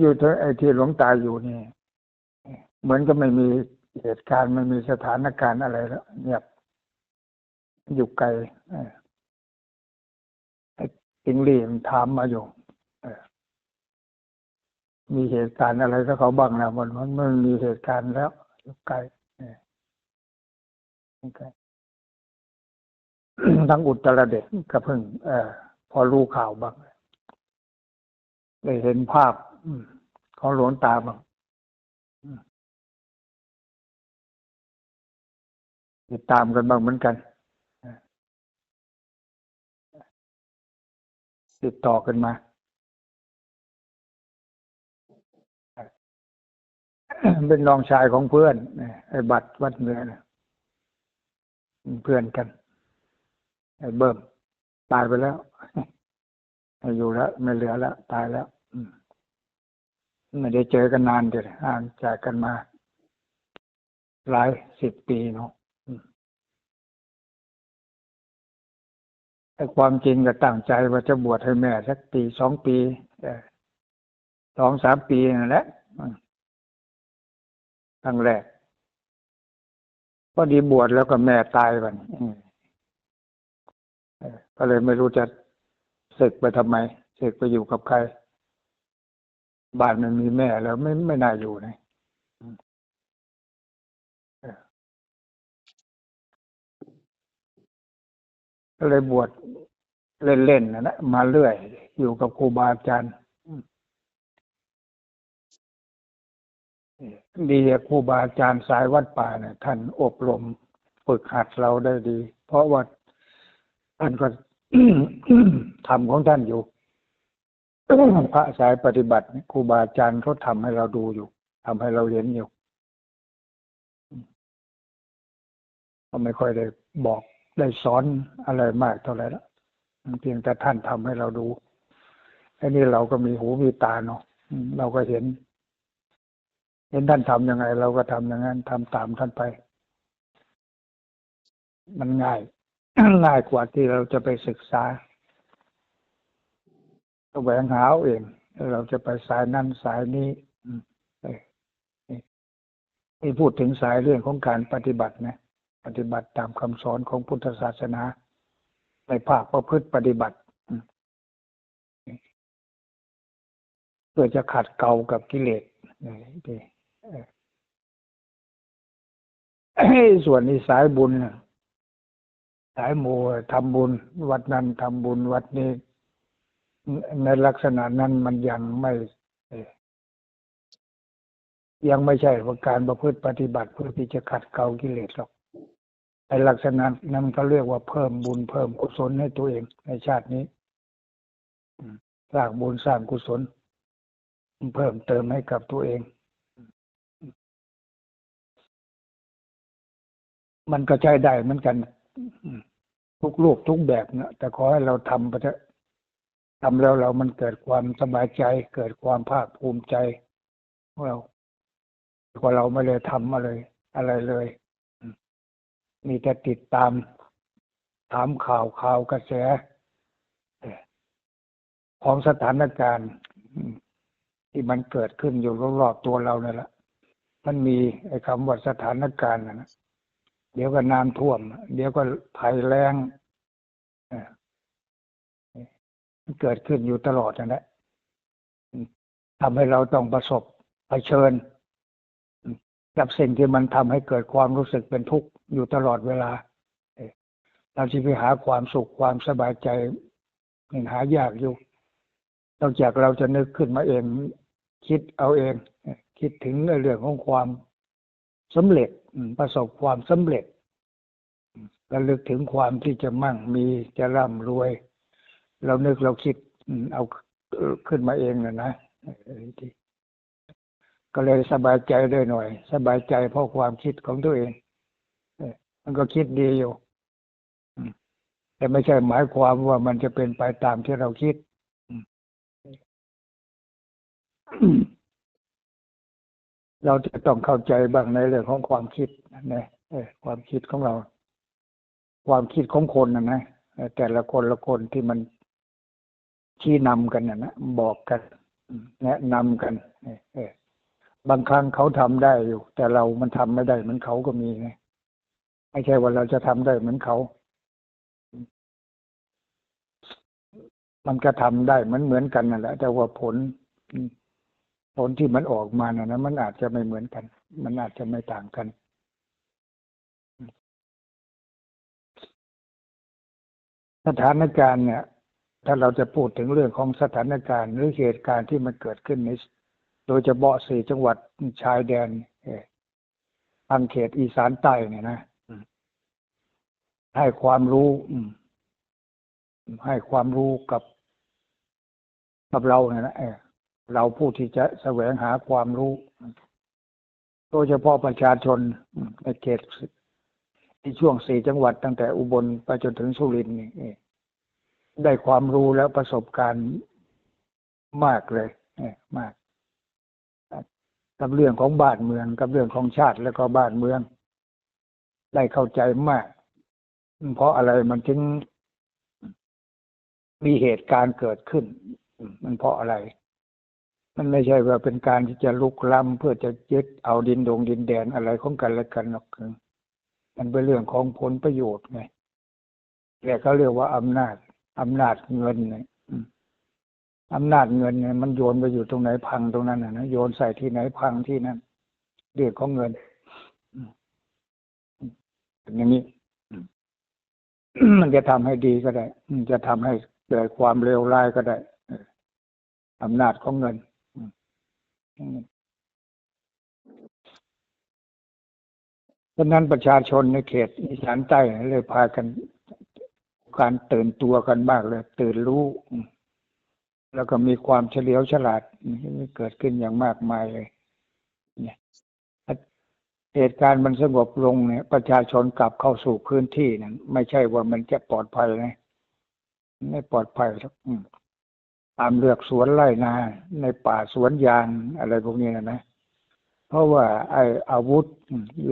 อยู่ที่ไอ้ที่หลวงตาอยู่นี่ เหมือนก็ไม่มีเหตุการณ์ไม่มีสถานการณ์อะไรแล้วเงียบอยู่ไกลเออไอ้ติงลี่มันถามมาอยู่มีเหตุการณ์อะไรก็เขาบ้างนะมันมันไม่มีเหตุการณ์แล้วอยู่ไกลทั้งอุตรเดชก็เพิ่งเออพอรู้ข่าวบ้างได้เห็นภาพ ของหลวงตาบ้างติดตามกันบ้างเหมือนกัน ติดต่อกันมาเป็นน้องชายของเพื่อนไอ้บัตรวัดเหนือนะเพื่อนกัน ไอ้เบิ่มตายไปแล้วไม่อยู่แล้ว ไม่เหลือแล้ว ตายแล้ว อืม ไม่ได้เจอกันนานเดียวห่างจากกันมา หลายสิบปีเนาะแต่ความจริงก็ตั้งใจว่าจะบวชให้แม่สักปีสองปีสองสามปีนั่นแหละอืมครั้งแรกพอดีบวชแล้วก็แม่ตายไปก็เลยไม่รู้จะศึกไปทำไมศึกไปอยู่กับใคร บ้านมันมีแม่แล้วไม่ไม่น่าอยู่นะอืมเออก็เลยบวชเล่นๆนะนะมาเรื่อย อยู่กับครูบาอาจารย์อืมเออดีอะครูบาอาจารย์สายวัดป่าเนี่ยท่านอบรมฝึกหัดเราได้ดี เพราะว่าท่านก็ทำของท่านอยู่ พระสายปฏิบัติครูบาอาจารย์เขาทำให้เราดูอยู่ทำให้เราเห็นอยู่ก็ไม่ค่อยได้บอกได้สอนอะไรมากเท่าไหร่ละเพียงแต่ท่านทำให้เราดูอันนี้เราก็มีหูมีตาเนาะเราก็เห็น เห็นท่านทำยังไง เราก็ทำอย่างนั้นทำตามท่านไป มันง่ายง่ายกว่าที่เราจะไปศึกษา แสวงหาเอาเอง เราจะไปสายนั้นสายนี้นี่พูดถึงสายเรื่องของการปฏิบัตินะปฏิบัติตามคำสอนของพุทธศาสนา ในภาคประพฤติปฏิบัติเพื่อจะขัดเกลากับกิเลสส่วนนี้สายบุญ สายโมทำบุญ วัดนั้นทำบุญวัดนี้ ในลักษณะนั้นมันยังไม่ยังไม่ใช่ว่าการประพฤติปฏิบัติเพื่อที่จะขัดเกลากิเลสหรอกในลักษณะนั้นเขาเรียกว่าเพิ่มบุญเพิ่มกุศลให้ตัวเองในชาตินี้สร้างบุญสร้างกุศล เพิ่มเติมให้กับตัวเอง มันก็ใช้ได้เหมือนกัน ทุกรูปทุกแบบนะแต่ขอให้เราทำไปเถอะ ทำแล้วเรามันเกิดความสบายใจ เกิดความภาคภูมิใจของเราเพราเราไม่เลยทำอะไรอะไรเลย มีแต่ติดตาม ถามข่าวข่าวกระแสของสถานการณ์ที่มันเกิดขึ้นอยู่รอบๆตัวเราเนี่ยแหละ มันมีไอ้คำว่าสถานการณ์นะ เดี๋ยวก็น้ำท่วม เดี๋ยวก็ภัยแล้ง มันเกิดขึ้นอยู่ตลอดนั่นแหละทำให้เราต้องประสบเผชิญ กับสิ่งที่มันทำให้เกิดความรู้สึกเป็นทุกข์อยู่ตลอดเวลา เราจะไปหาความสุขความสบายใจมันหายากอยู่นอกจากเราจะนึกขึ้นมาเอง คิดเอาเอง คิดถึงเรื่องของความสำเร็จประสบความสำเร็จระลึกถึงความที่จะมั่งมีจะร่ำรวย เรานึกเราคิดเอาขึ้นมาเองนะนะก็เลยสบายใจได้หน่อย สบายใจเพราะความคิดของตัวเองมันก็คิดดีอยู่แต่ไม่ใช่หมายความว่ามันจะเป็นไปตามที่เราคิดเราจะต้องเข้าใจบ้างในเรื่องของความคิดนะความคิดของเรา ความคิดของคนนะนะแต่ละคนละคนที่มัน ชี้นำกันนะนะบอกกันแนะนำกันบางครั้งเขาทำได้อยู่ แต่เรามันทำไม่ได้เหมือนเขาก็มีไงไม่ใช่ว่าเราจะทำได้เหมือนเขา มันก็ทำได้เหมือนเหมือนกันนั่นแหละ แต่ว่าผลผลที่มันออกมานะนะมันอาจจะไม่เหมือนกัน มันอาจจะไม่ต่างกันสถานการณ์เนี่ย ถ้าเราจะพูดถึงเรื่องของสถานการณ์หรือเหตุการณ์ที่มันเกิดขึ้นในโดยเฉพาะสี่จังหวัดชายแดนทางเขตอีสานใต้เนี่ยนะให้ความรู้ให้ความรู้กับกับเราเนี่ยนะเราผู้ที่จะแสวงหาความรู้โดยเฉพาะประชาชนในเขตในช่วงสี่จังหวัดตั้งแต่อุบลไปจนถึงสุรินทร์นี่ ได้ความรู้แล้วประสบการณ์มากเลยมากกับเรื่องของบ้านเมือง กับเรื่องของชาติแล้วก็บ้านเมือง ได้เข้าใจมาก เพราะอะไรมันถึงมีเหตุการณ์เกิดขึ้น มันเพราะอะไร มันไม่ใช่ว่าเป็นการที่จะลุกล้ำเพื่อจะยึดเอาดินดงดินแดนอะไรของกันและกันหรอกมันเป็นเรื่องของผลประโยชน์ไงแต่เขาเรียกว่าอำนาจ อำนาจเงินเนี่ยอำนาจเงินเนี่ยมันโยนไปอยู่ตรงไหนพังตรงนั้นนะโยนใส่ที่ไหนพังที่นั่นเรื่องของเงินอย่างนี้มันจะทำให้ดีก็ได้ มันจะทำให้เกิดความเลวร้ายก็ได้อำนาจของเงินดังนั้นประชาชนในเขตอีสานใต้เลยพากัน การตื่นตัวกันมากเลยตื่นรู้ แล้วก็มีความเฉลียวฉลาดเกิดขึ้นอย่างมากมายเลยเนี่ยเหตุการณ์มันสงบลงเนี่ย ประชาชนกลับเข้าสู่พื้นที่นั้นไม่ใช่ว่ามันจะปลอดภัยนะไม่ปลอดภัยครับตามเลือกสวนไร่นา ในป่าสวนยางอะไรพวกนี้นะนะเพราะว่าไออาวุธ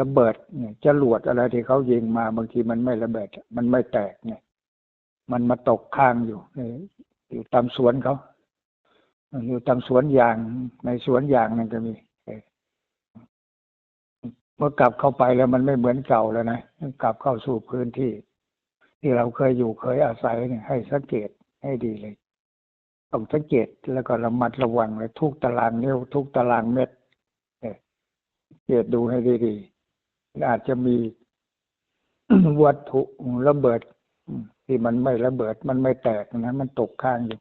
ระเบิดเนี่ยจรวดอะไรที่เขายิงมาบางทีมันไม่ระเบิด มันไม่แตกเนี่ย มันมาตกข้างอยู่อยู่ตามสวนเขาอยู่ตามสวนยางในสวนยางนั่นก็มีเมื่อกลับเข้าไปแล้วมันไม่เหมือนเก่าแล้วนะกลับเข้าสู่พื้นที่ ที่เราเคยอยู่เคยอาศัยเนี่ยให้สังเกตให้ดีเลย ต้องสังเกตแล้วก็ระมัดระวังเลยทุกตารางนิ้วทุกตารางเม็ดเกตดูให้ดีๆอาจจะมีวัตถุระเบิด ที่มันไม่ระเบิดมันไม่แตกนะมันตกข้างอยู่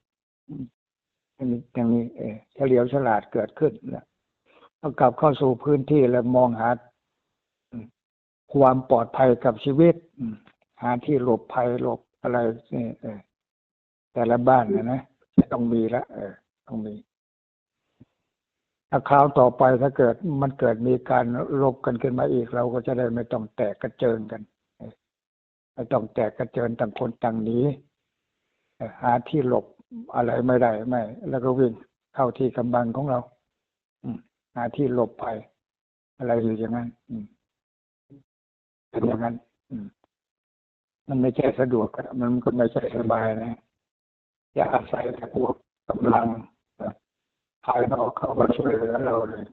อย่างนี้เอเฉลียวฉลาดเกิดขึ้นแล้วเอากลับเข้าสู่พื้นที่แล้วมองหาความปลอดภัยกับชีวิตหาที่หลบภัยหลบอะไรนี่แต่ละบ้านนะนะต้องมีละเออต้องมีถ้าคราวต่อไปถ้าเกิดมันเกิดมีการลบกันขึ้นมาอีกเราก็จะได้ไม่ต้องแตกกระเจิงกัน ต้องแตกกระเจิงต่างคนต่างหนีหาที่หลบอะไรไม่ได้ไม่แล้วก็วิ่งเข้าที่กำบังของเราหาที่หลบภัยอะไรอยู่อย่างนั้นเป็นอย่างนั้นมันไม่ใช่สะดวกมันก็ไม่ใช่สบายนะอย่าอาศัยแต่พวกกำลังภายนอกเขามาช่วยเหลือเราเลย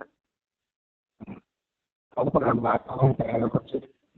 เขาก็ลำบากเขาแต่เราก็คิด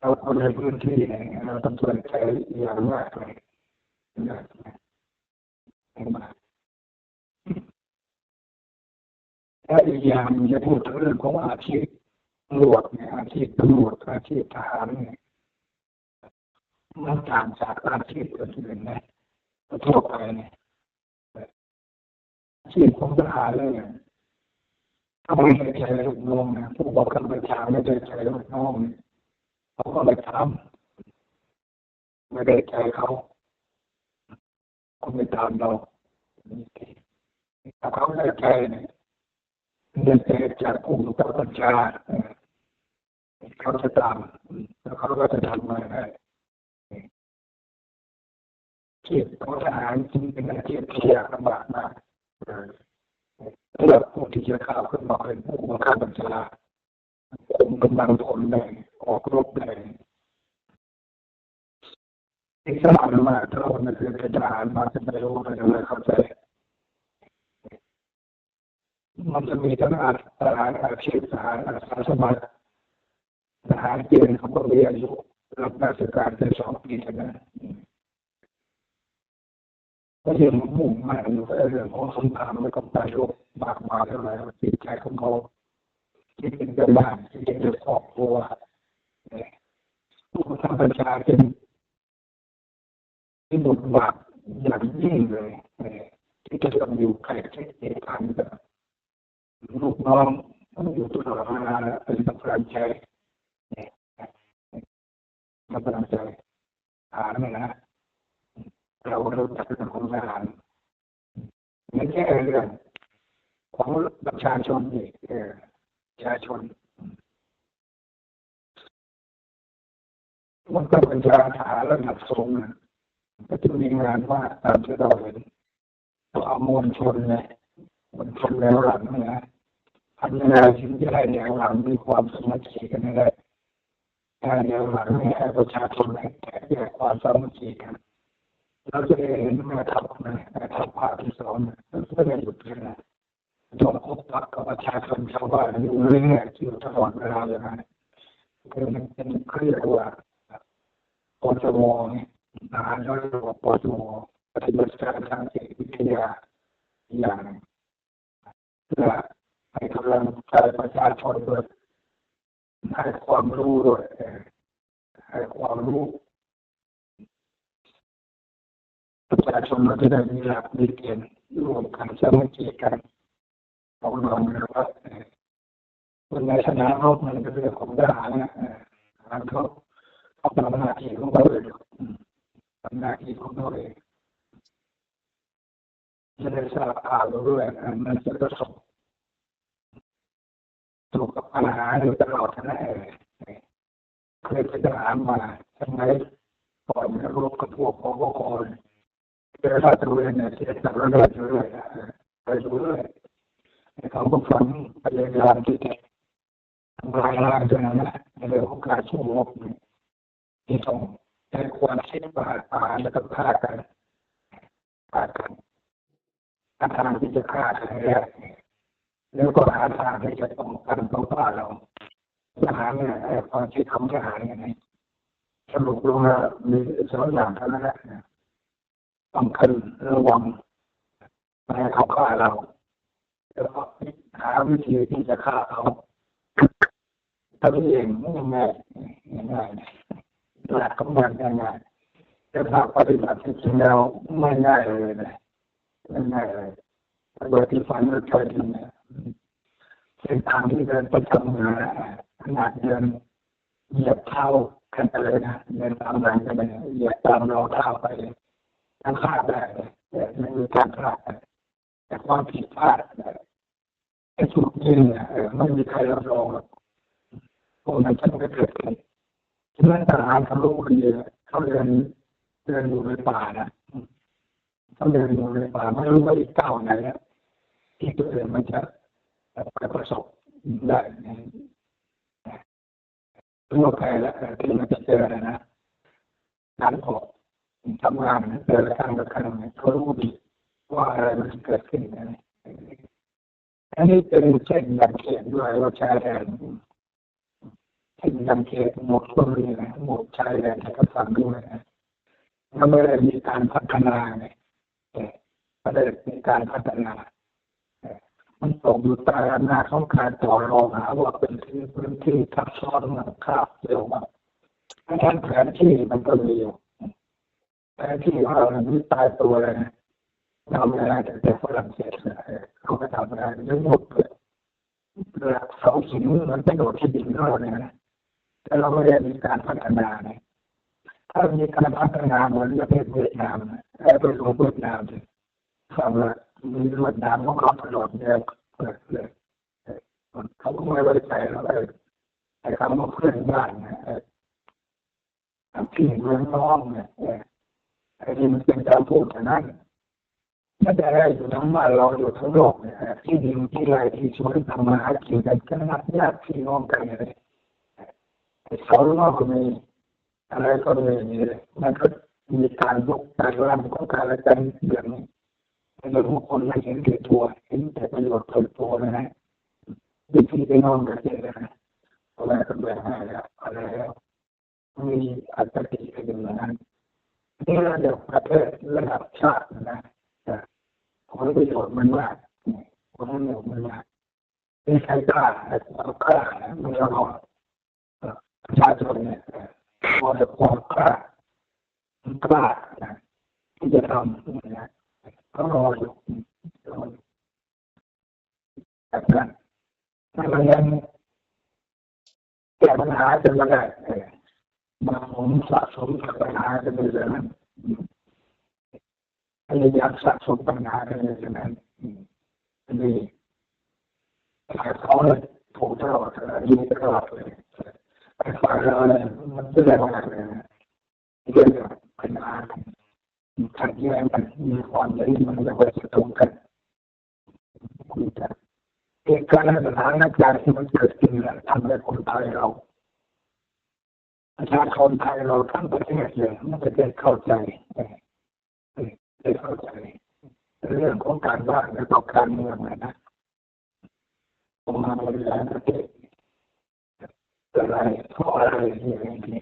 เขาไม่ทิ้งกันละไม่ทิ้งกันที่เขาพอจะทำได้เนี่ยได้แล้วก็ควราด้อเห็นภาพเป็นสถานการวเขาตัวเองนอนใจเราเอาในพื้นที่เนี่ยเราต้องสนใจอย่างมากเลยถ้าอีกอย่างจะพูดถึงเรื่องของอาชีพตำรวจเนี่ยอาชีพตำรวจอาชีพทหารเนี่ยมันต่างจากอาชีพอื่นๆนะทั่วไปเนี่ยอาชีพของทหารเลยถ้าไม่ได้ใจลูกน้องนะผู้บอกกันประชาไม่ได้ใจลูกน้องเขาก็ไปทำไม่ได้ใจเขาก็ไม่ตามเราถ้าเขาได้ใจเนี่ยเรียนแต่จากผู้บังคับบัญชาเขาจะตามแล้วเขาก็จะทำมาได้เทียบของทหารจริงเป็นอาชีพที่ยากลำบากมากสำหรับผู้ที่จะข้าขึ้นมาเป็นผู้บังคับบัญชาคุมกำลังคนได้ ออกรบได้ที่สำคัญมาถ้าคนคือเป็นทหารมาจะไม่รู้มันจะไม่เข้าใจมันจะมีทั้งอาทหารอาชีพทหารอาสาสมัครทหารเกณฑ์เขาก็มีอายุรับราชการได้สองปีเท่านั้นก็ยังมุ่งมั่นอยู่กับเรื่องของสงครามและก็ประโยชน์มากมายเท่าไหร่จิตใจของเขาที่เป็นเจ้าบ้านที่เป็นเจ้าครอบครัว ผู้บังคับบัญชาเป็นที่บทบาทอย่างยิ่งเลยที่จะต้องอยู่ใกล้ชิดเหตุการณ์กับลูกน้องต้องอยู่ตลอดเวลาเป็นกำลังใจกำลังใจหาไม่นะเราเริ่มจากเรื่องของทหารไม่ใช่เรื่องของประชาชนนี่เออประชาชน มันก็เป็นชาทหารระดับสูงนะก็จะมีงานว่าตามที่เราเห็นตัวมวลชนเนี่ยมวลชนแนวหลังนะทำยังไงถึงจะได้แนวหลังมีความสมัครใจกันได้ถ้าแนวหลังให้ประชาชนให้แต่ความสมัครใจกันเราจะเห็นแม่ทัพนะแม่ทัพภาคที่สองก็ไม่หยุดเลยนะต้องพบปะกับประชาชนชาวบ้านอยู่เรื่อยๆอยู่ตลอดเวลาเลยนะคือมันเป็นเครียกว่า ปจมเนี่ยทหารเรียกว่าปจมปฏิบัติการทางจิตวิทยาอย่างเพื่อให้กำลังใจประชาชนด้วยให้ความรู้ด้วยให้ความรู้ประชาชนเราจะได้มีหลักมีเกณฑ์ร่วมกันสามัคคีกันของเราเลยว่าคนในสนามรบมันเป็นเรื่องของทหารนะทหารเขา เขาทำหน้าที่ของเขาเองทำหน้าที่ของเขาเองจะได้ทราบข่าวด้วยมันจะประสบถูกกับปัญหาอยู่ตลอดนะเคยเป็นทหารมาทำไมก่อนรบกับพวกพวกคนเจอราชเวรเนี่ยที่จับระเบิดอยู่เลยไปดูเลยเขาก็ฝันพยายามที่จะทำลายล้างจนนั้นนะในเรื่องของการสู้รบเนี่ย ที่ต้องใช้ความคิดประหาปาแล้วก็ฆ่ากันฆ่ากันหาทางที่จะฆ่ากันให้ได้แล้วก็หาทางที่จะป้องกันป้องกันเราทหารเนี่ยความคิดของทหารเนี่ยสรุปลงแล้วมีสองอย่างเท่านั้นแหละต้องคันระวังไม่ให้เขาฆ่าเราแล้วก็หาวิธีที่จะฆ่าเขาทำเองง่ายง่าย หลักของมันง่ายแต่ถ้าปฏิบัติจริงๆแล้วไม่ง่ายเลยนะไม่ง่ายเลยโดยที่ฝันเราเคยทำเนี่ยเส้นทางที่เดินประจำมาขนาดเดินเหยียบเท้ากันไปเลยนะเดินตามหลังกันไปเหยียบตามรองเท้าไปทั้งพลาดได้แต่ไม่มีการพลาดแต่ความผิดพลาดไอ้สุดจริงเนี่ยไม่มีใครรับรองหรอกพวกนั้นจะไม่เกิดขึ้น ฉะนั้นทหารเขารู้กันเยอะเขาเดินเดินอยู่ในป่านะเขาเดินอยู่ในป่าไม่รู้ว่าอีกเก้าไหนแล้วที่ตัวเองมันจะประสบได้ทั่วไปแล้วที่มันจะเจอนะการออกทำงานแต่ละครั้งละครั้งเขารู้ดีว่าอะไรมันเกิดขึ้นนะอันนี้เป็นเช่นอย่างเขียนด้วยว่าชายแดน เช่นอย่างเขียนหมดคนเลยนะหมดชายแดนให้กับฟังด้วยนะมันไม่ได้มีการพัฒนาไงแต่ไม่ได้มีการพัฒนามันตกอยู่ใต้อำนาจของการต่อรองหาว่าเป็นที่พื้นที่ทับซ้อนมาคาบเร็วมากทั้งแผนที่มันก็มีอยู่แผนที่ของเราเนี่ยตายตัวเลยนะทำไม่ได้แต่ฝรั่งเศสเขาไม่ทำได้ทั้งหมดเลยหลักเสาหินมันเป็นโดดที่ดินของเราเนี่ยนะ แต่เราไม่ได้มีการพัฒนาเนี่ยถ้ามีการพัฒนาเหมือนประเทศเวียดนามนะไอ้ประเทศเวียดนามเลยฟังละมีรวดน้ำของเขาตลอดเนี่ยเลยเขาก็ไม่ไว้ใจเราเลยไอ้คำว่าเพื่อนบ้านเนี่ยพี่เมืองน้องเนี่ยไอ้ที่มันเป็นการพูดแต่นั้นไม่ได้อะไรอยู่ทั้งบ้านเราอยู่ทั้งโลกเนี่ยที่ดินที่ไรที่สวนทำมาหากินกันก็นับญาติพี่น้องกันเลย เสาล้อก็มีอะไรก็มีมันก็มีการยกการรำของการละกันอย่างนี้เราทุกคนไม่เห็นแก่ตัวเห็นแต่ประโยชน์ส่วนตัวนะฮะดิพี่ไปนองกันเองนะอะไรก็แบ่งให้แล้วอะไรแล้วมีอัตติกันอย่างนั้นนี่ระดับประเทศระดับชาตินะผลประโยชน์มันมากผลประโยชน์มันมากไม่ใช่กล้าเอากล้าไม่เอา ประชาชนเนี่ยพอจะความกล้ากล้าที่จะทำนะก็รออยู่แบบนั้นถ้าเรายังแก้ปัญหาจนไม่ได้บาผมสะสมกับปัญหากันไปเลยนั้นพยายามสะสมปัญหากันเลยนั้นนี่หลายเขาเลยถูกตลอดเลยยิงตลอดเลย อ้ฝ่ายเราเนี่ยมันเรื่องอะไรเลยเรื่องปัญหาขัดแย้งกันมีความละเอียมันจะไปตรงกันคุยกันเหตุการณ์สถานการที่มันเกิดขึ้นเนี่ยทำให้คนไทยเราประชาชนไทยเราทั้งประเทศเลยมันจะได้เข้าใจได้เข้าใจเรื่องของการบ้านและต่อการเมืองนะผมมาบริหารประเทศ อะไรเพราะอะไรอย่างนี้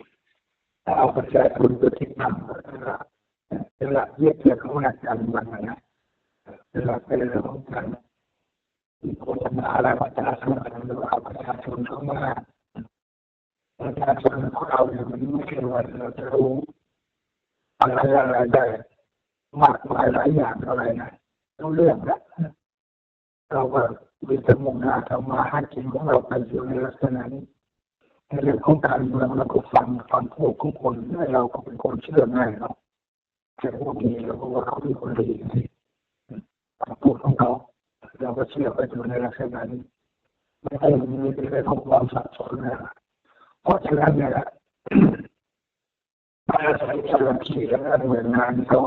ถ้าเอาประชาชนไปที่ทำเป็นะครับเป็นหลักเยึดเกี่ยวกับหลักการเมืองนะเป็นหลักเป็นเรื่องของการโฆษณาอะไรประชาชนหรือเอาประชาชนเข้ามาประชาชนของเราเนี่ยมันไม่ใช่ว่าเราจะรู้อะไรอะไรได้มากมายหลายอย่างอะไรนะรู้เรื่องแล้วเราก็มีสมุนหาทำมาหากินของเราไปอยู่ในลักษณะนี้ ในเรื่องของการเมืองเราก็ฟังฟังพูดของคนเราก็เป็นคนเชื่อง่ายเนาะจะพูดดีเราก็ว่าเขาเป็นคนดีพูดของเขาเราก็เชื่อไปอยู่ในลักษณะนี้ไม่ให้มีเป็นเรื่องของความสับสนนะเพราะฉะนั้นเนี่ยถ้าใช้เจ้าหน้าที่และหน่วยงานเขา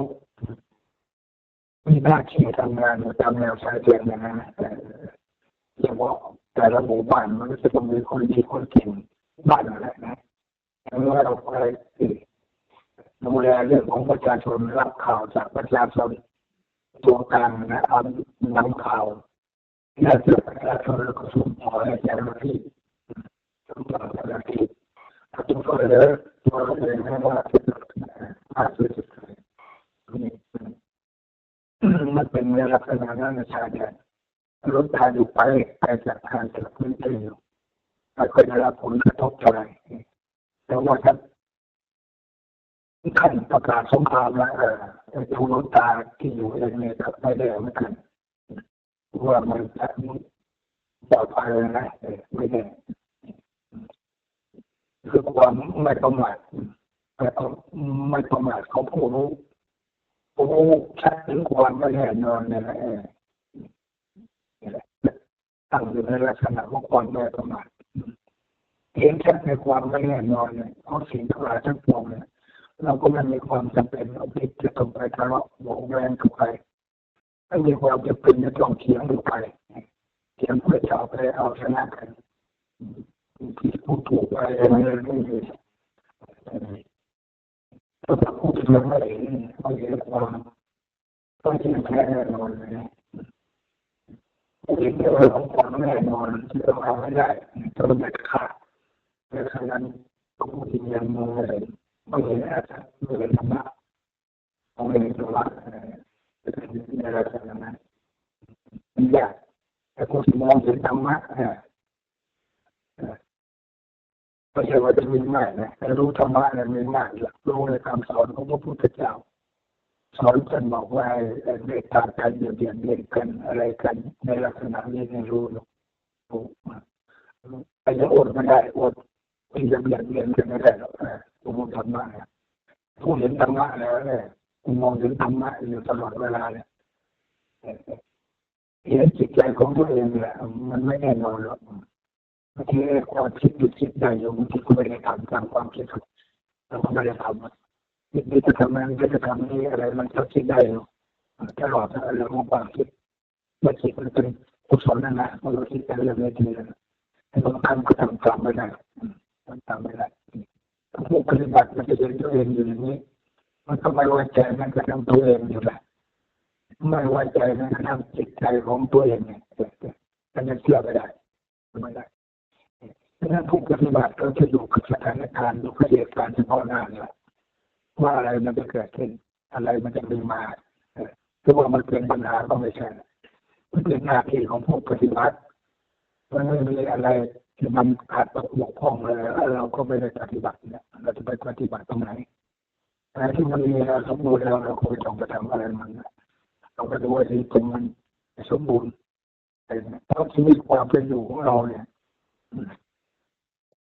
มีหน้าที่ทำงานตามแนวชายแดนนะนะอย่างว่าแต่ละหมู่บ้านมันก็จะต้องมีคนดีคนเก่ง บ้านอะไรนะเมื่อเราไปดูแลเรื่องของประชาชนรับข่าวจากประชาชนตัวกลางนะทำนำข่าวและเกิดประชาชนแล้วก็ส่งต่อให้เจ้าหน้าที่ส่งต่อเจ้าหน้าที่ถ้าตัวก็เลยตัวก็เลยไม่ว่าจะอาจจะมันเป็นลักษณะนั้นชาติรถทางอยู่ไปไปจากทางจากพื้นที่อยู่ ไม่เคยได้รับผลกระทบเท่าไหร่แต่ว่าถ้าท่านประกาศสงครามแล้วเออทูลตาที่อยู่เองเนี่ยไม่ได้เหมือนกันว่ามันจะปลอดภัยนะไม่ได้คือความไม่ประมาทไม่ประมาทของผู้รู้ผู้รู้ชัดถึงความไม่แน่นอนนี่ยนะตั้งอยู่ในลักษณะของความไม่ประมาท เห็นชัดในความไม่แน่นอนเนี่ยเพราะสิ่งทั้งหลายทั้งปวงเนี่ยเราก็ไม่มีความจำเป็นเอาไปจะต้องไปทะเลาะโวงแวงกับใครไม่มีความจำเป็นจะต้องเถียงกับใครเถียงเพื่อจะเอาไปเอาชนะกันที่พูดถูกอะไรอะไรไม่มีถ้าจะพูดถึงอะไรไม่มีความต้องที่แน่นอนเลยเห็นเรื่องของความแน่นอนที่เราเอาไม่ได้ต้องไม่ขาด ในขณะฉะนั้นต้องพูดถึงอย่างมองอะไรไม่เห็นอาจจะไม่เห็นธรรมะไม่เห็นธรรมะเป็นลักษณะนั้นมันยากแต่คนที่มองเห็นธรรมะไม่ใช่ว่าจะมีมากนะแต่รู้ธรรมะเนี่ยมีมากรู้ในคำสอนของพระพุทธเจ้าสอนจนบอกว่าเด็กตากันเดียดเบียนกันอะไรกันในลักษณะนี้ไม่รู้รอกไอ้จะอดไม่ได้อด ที่จะเบียดเบียนกันไม่ได้หรอกผู้ธรรมะผู้เห็นธรรมะแล้วเนี่ยคุณมองถึงธรรมะอยู่ตลอดเวลาเนี่ยเห็นจิตใจของตัวเองแหละมันไม่แน่นอนหรอกบางทีความคิดหยุดคิดได้อยู่บางทีก็ไม่ได้ทำตามความคิดเราก็ไม่ได้ทำคิดนี้จะทำนั้นจะทำนี้อะไร มันก็คิดได้อยู่ตลอดเรื่องของความคิดมันคิดมันเป็นกุศลนั่นะมันเราคิดแต่เรื่องไม่ดีนะแต่บางครั้งก็ทำตามไม่ได้ ทำตามไม่ได้ผู้ปฏิบัติมันจะเห็นตัวเองอยู่อย่างนี้ มันก็ไม่ไว้ใจมันก็ทำตัวเองอยู่แหละไม่ไว้ใจมันก็ทำจิตใจของตัวเองเนี่ยมันยังเชื่อไม่ได้ไม่ได้ดังนั้นผู้ปฏิบัติก็จะอยู่กับสถานการณ์อยู่กับเหตุการณ์เฉพาะหน้าเนี่ยว่าอะไรมันจะเกิดขึ้น อะไรมันจะมีมาคือว่ามันเป็นปัญหาก็ไม่ใช่มันเป็นหน้าที่ของผู้ปฏิบัติมันไม่มีอะไร ที่มันขาดตกบกพร่องเลยเราก็ไม่ได้ปฏิบัติเนี่ยเราจะไปปฏิบัติตรงไหนแต่ที่มันมีสมบูรณ์แล้วเราควรต้องไปทำอะไรมันเราไปดูว่าที่ตรงมันสมบูรณ์เพราะชีวิตความเป็นอยู่ของเราเนี่ย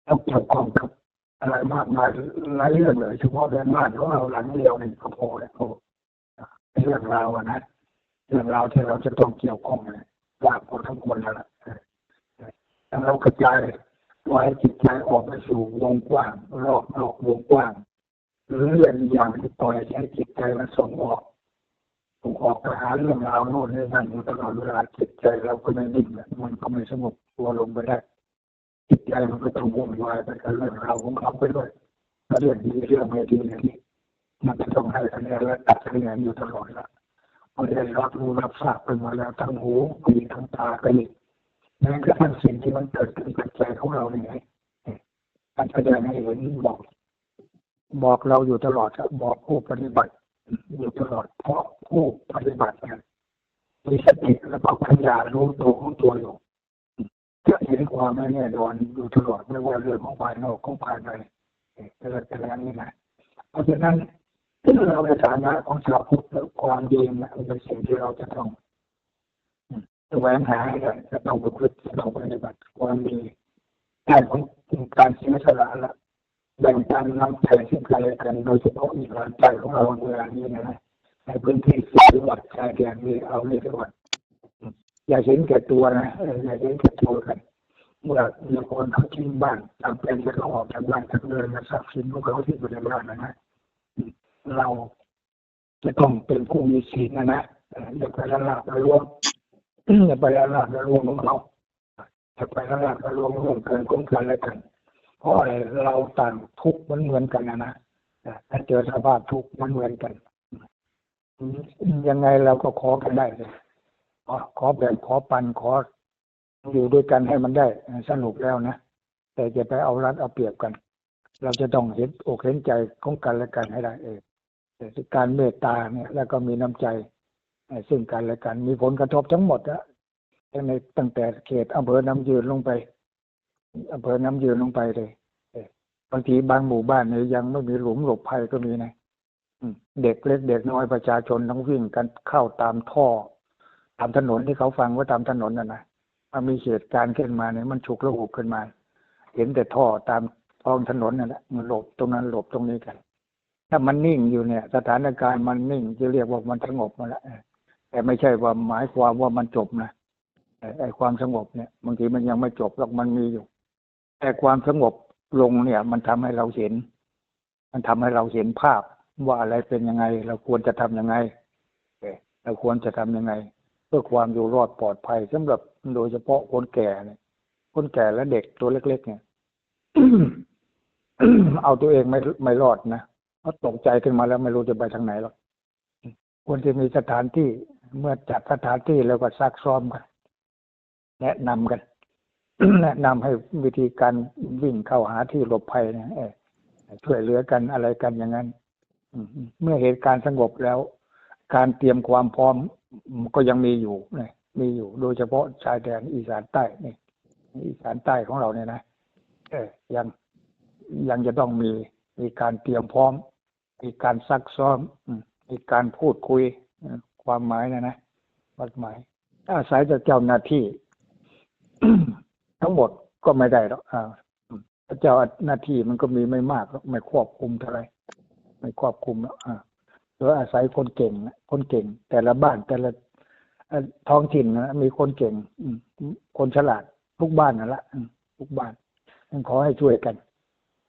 ต้องเกี่ยวข้องกับอะไรมากมายหลายเรื่องเลยเฉพาะเรื่องบ้านของเราหลังเดียวนี่ก็พอแล้วเรื่องราวนะเรื่องราวที่เราจะต้องเกี่ยวข้องเนี่ยยากพอทั้งคนแล้วล่ะ เรากระจายปล่อยให้จิตใจออกไปสู่วงกว้างรอบนอกวงกว้างหรือเรื่องอย่างที่ปล่อยให้จิตใจมันส่งออกส่งออกไปหาเรื่องราวโน่นนี่นั่นอยู่ตลอดเวลาจิตใจเราก็ไม่นิ่งมันก็ไม่สงบตัวลงไปได้จิตใจมันก็ต้องวุ่นวายไปกับเรื่องราวของเขาไปด้วยเรื่องดีเรื่องไม่ดีนี่มันจะต้องให้คะแนนและตัดคะแนนอยู่ตลอดละพอได้รับรู้รับทราบไปมาแล้วทั้งหูมีทั้งตาก็ยิ นั่นก็ทั้งสิ่งที่มันเกิดขึ้นกับใจของเราเนี่ยการแสดงให้เห็นบอก บอกเราอยู่ตลอดบอกผู้ปฏิบัติ อยู่ตลอดเพราะผู้ปฏิบัติเนี่ยมีสติและปัญญารู้ตัวของตัวอยู่จะเห็นความไม่แน่นอนอยู่ตลอดไม่ว่าเรื่องของภายนอกของภายในเกิดแต่ละนี้นะเพราะฉะนั้นที่เราในฐานะของชาวพุทธความดีนะเป็นสิ่งที่เราจะต้อง แสวงหาให้ได้จะต้องประพฤติจะต้องปฏิบัติความดีด้านของการเสียสละละแบ่งปันน้ำใจซึ่งกันและกันโดยเฉพาะอีกหลายใจของเราเวลานี้นะในพื้นที่สี่จังหวัดชายแดนนี้เอาเรียกว่าอย่าเห็นแก่ตัวนะอย่าเห็นแก่ตัวกันเมื่อมีคนเขาทิ้งบ้านจำเป็นจะต้องออกจากบ้านจากเดินมาทรัพย์สินของเขาที่อยู่ในบ้านนะนะเราจะต้องเป็นผู้มีศีลนะนะอย่าไปละลาบละล้วง อย่าไปละลาบละลวงของเขาอย่าไปละลาบละลวงร่วมกันของกันและกัน เพราะอะไรเราต่างทุกข์มันเหมือนกันนะนะถ้าเจอสภาพทุกข์มันเหมือนกันยังไงเราก็ขอกันได้เลยขอแบ่งขอปันขออยู่ด้วยกันให้มันได้สนุกแล้วนะแต่จะไปเอารัดเอาเปรียบกัน เราจะต้องเห็นอกเห็นใจของกันและกันให้ได้เองแต่การเมตตาเนี่ย แล้วก็มีน้ำใจ ซึ่งกันและกันมีผลกระทบทั้งหมดอะในตั้งแต่เขตอำเภอน้ำยืนลงไปอำเภอน้ำยืนลงไปเลยบางทีบางหมู่บ้านเนี่ยยังไม่มีหลุมหลบภัยก็มีนะเด็กเล็กเด็กน้อยประชาชนต้องวิ่งกันเข้าตามท่อ ตามถนนที่เขาฟังว่าตามถนนน่ะนะมันมีเหตุการณ์ขึ้นมาเนี่ยมันฉุกระหุกขึ้นมา เห็นแต่ท่อตามท้องถนนนั่นแหละมันหลบตรงนั้นหลบตรงนี้กัน ถ้ามันนิ่งอยู่เนี่ย สถานการณ์มันนิ่งจะเรียกว่ามันสงบมาแล้ว แต่ไม่ใช่ว่าหมายความว่ามันจบนะไอ้ความสงบเนี่ยบางทีมันยังไม่จบหรอกมันมีอยู่ แต่ความสงบลงเนี่ย มันทำให้เราเห็น มันทำให้เราเห็นภาพว่าอะไรเป็นยังไง เราควรจะทํำยังไงเราควรจะทํำยังไง เพื่อความอยู่รอดปลอดภัยสำหรับโดยเฉพาะคนแก่เนี่ยคนแก่และเด็กตัวเล็ก ๆ เนี่ยเอาตัวเองไม่ไม่รอดนะเพราะตกใจขึ้นมาแล้วไม่รู้จะไปทางไหนหรอกควรจะมีสถานที่ เมื่อจัดสถานที่แล้วก็ซักซ้อมกัน แนะนำกัน แนะนำให้วิธีการวิ่งเข้าหาที่หลบภัยเนี่ยช่วยเหลือกันอะไรกันอย่างนั้นเมื่อเหตุการณ์สงบแล้ว การเตรียมความพร้อมก็ยังมีอยู่นะมีอยู่ โดยเฉพาะชายแดนอีสานใต้นี่อีสานใต้ของเราเนี่ยนะเออยังยังจะต้องมีมีการเตรียมพร้อม มีการซักซ้อมมีการพูดคุย ความหมายนะนะวัดหมายถ้าอาศัยจากเจ้าหน้าที่ ทั้งหมดก็ไม่ได้หรอกอ่าเจ้าหน้าที่มันก็มีไม่มากไม่ควบคุมเท่าไรไม่ควบคุมแล้วอ่าหรือาศัยคนเก่งคนเก่ง แต่ละบ้านแต่ละท้องถิ่นนะมีคนเก่งอืคนฉลาดทุกบ้านนั่นแหละทุกบ้านนั้นขอให้ช่วยกัน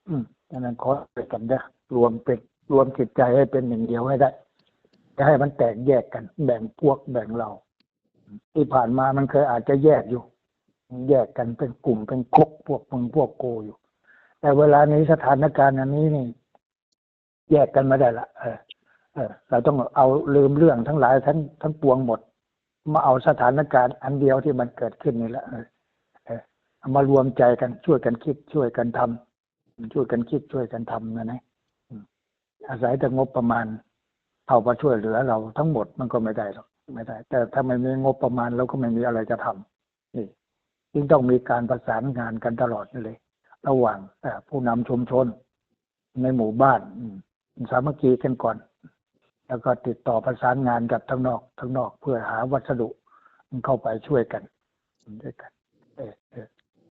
อืมนั้นขอช่วยกันนะรวมเป็นรวมจิตใจให้เป็นหนึ่งเดียวให้ได้ จะให้มันแตกแยกกัน แบ่งพวกแบ่งเรา ที่ผ่านมามันเคยอาจจะแยกอยู่ แยกกันเป็นกลุ่มเป็นคกพวกมึงพวกโกอยู่ แต่เวลานี้สถานการณ์อันนี้นี่ แยกกันไม่ได้ละเออเออ เราต้องเอาลืมเรื่องทั้งหลายทั้งทั้งปวงหมด มาเอาสถานการณ์อันเดียวที่มันเกิดขึ้นนี่แหละเออเออเอามารวมใจกันช่วยกันคิดช่วยกันทำช่วยกันคิดช่วยกันทำนะนะอาศัยแต่งบประมาณ เอามาช่วยเหลือเราทั้งหมดมันก็ไม่ได้หรอกไม่ได้ แต่ถ้าไม่มีงบประมาณเราก็ไม่มีอะไรจะทำนี่จึงต้องมีการประสานงานกันตลอดนี่เลย ระหว่างผู้นำชุมชน ในหมู่บ้านสามัคคีกันก่อน แล้วก็ติดต่อประสานงานกับทั้งนอกทั้งนอกเพื่อหาวัสดุเข้าไปช่วยกันด้วยกัน